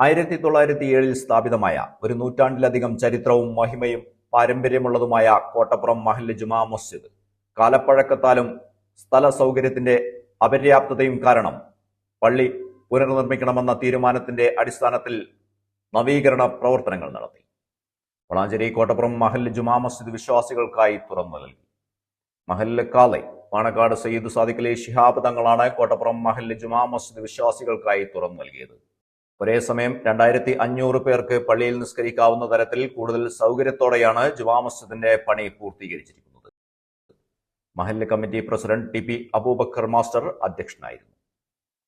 ആയിരത്തി തൊള്ളായിരത്തി ഏഴിൽ സ്ഥാപിതമായ ഒരു നൂറ്റാണ്ടിലധികം ചരിത്രവും മഹിമയും പാരമ്പര്യമുള്ളതുമായ കോട്ടപ്പുറം മഹല്ല് ജുമാ മസ്ജിദ്. കാലപ്പഴക്കത്താലും സ്ഥല സൗകര്യത്തിന്റെ അപര്യാപ്തതയും കാരണം പള്ളി പുനർനിർമ്മിക്കണമെന്ന തീരുമാനത്തിന്റെ അടിസ്ഥാനത്തിൽ നവീകരണ പ്രവർത്തനങ്ങൾ നടത്തി. വളാഞ്ചേരി കോട്ടപ്പുറം മഹല്ല് ജുമാ മസ്ജിദ് വിശ്വാസികൾക്കായി തുറന്നു നൽകി. മഹല്ല് കാളെ പാണക്കാട് സയ്യിദ് സാദിഖലി ശിഹാബ് തങ്ങളാണ് കോട്ടപ്പുറം മഹല്ല് ജുമാ മസ്ജിദ് വിശ്വാസികൾക്കായി തുറന്നു നൽകിയത്. ഒരേ സമയം രണ്ടായിരത്തി അഞ്ഞൂറ് പേർക്ക് പള്ളിയിൽ നിസ്കരിക്കാവുന്ന തരത്തിൽ കൂടുതൽ സൗകര്യത്തോടെയാണ് ജുമാ മസ്ജിദിന്റെ പണി പൂർത്തീകരിച്ചിരിക്കുന്നത്. മഹല്ല് committee president T P Abubakar master അധ്യക്ഷനായിരുന്നു.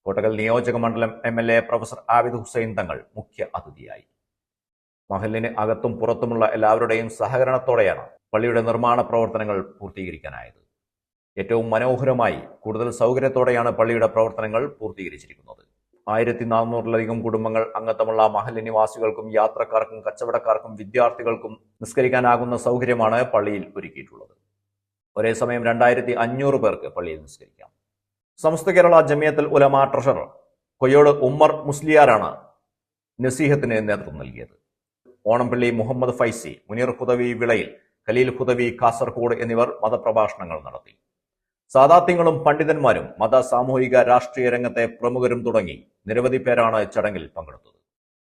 കോട്ടകൽ നിയോജക മണ്ഡലം M L A professor Abid Hussain Thangal മുഖ്യ അതിഥിയായി. മഹലിന് അകത്തും പുറത്തുമുള്ള എല്ലാവരുടെയും സഹകരണത്തോടെയാണ് പള്ളിയുടെ നിർമ്മാണ പ്രവർത്തനങ്ങൾ പൂർത്തീകരിക്കാനായത്. ഏറ്റവും മനോഹരമായി കൂടുതൽ സൗകര്യത്തോടെയാണ് പള്ളിയുടെ പ്രവർത്തനങ്ങൾ പൂർത്തീകരിച്ചിരിക്കുന്നത്. ആയിരത്തി നാനൂറിലധികം കുടുംബങ്ങൾ അംഗത്വമുള്ള മഹല്ല് നിവാസികൾക്കും യാത്രക്കാർക്കും കച്ചവടക്കാർക്കും വിദ്യാർത്ഥികൾക്കും നിസ്കരിക്കാനാകുന്ന സൗകര്യമാണ് പള്ളിയിൽ ഒരുക്കിയിട്ടുള്ളത്. ഒരേ സമയം രണ്ടായിരത്തി അഞ്ഞൂറ് പേർക്ക് പള്ളിയിൽ നിസ്കരിക്കാം. സമസ്ത കേരള ജമിയത്തിൽ ഉലമ ട്രഷറർ കൊയ്യോട് ഉമ്മർ മുസ്ലിയാരാണ് നസീഹത്തിന് നേതൃത്വം നൽകിയത്. ഓണംപള്ളി മുഹമ്മദ് ഫൈസി മുനീർ ഹുദവി വിളയിൽ ഖലീൽ ഹുദവി കാസർഗോഡ് എന്നിവർ മതപ്രഭാഷണങ്ങൾ നടത്തി. സാദാത്യങ്ങളും പണ്ഡിതന്മാരും മത സാമൂഹിക രാഷ്ട്രീയ രംഗത്തെ പ്രമുഖരും തുടങ്ങി നിരവധി പേരാണ് ചടങ്ങിൽ പങ്കെടുത്തത്.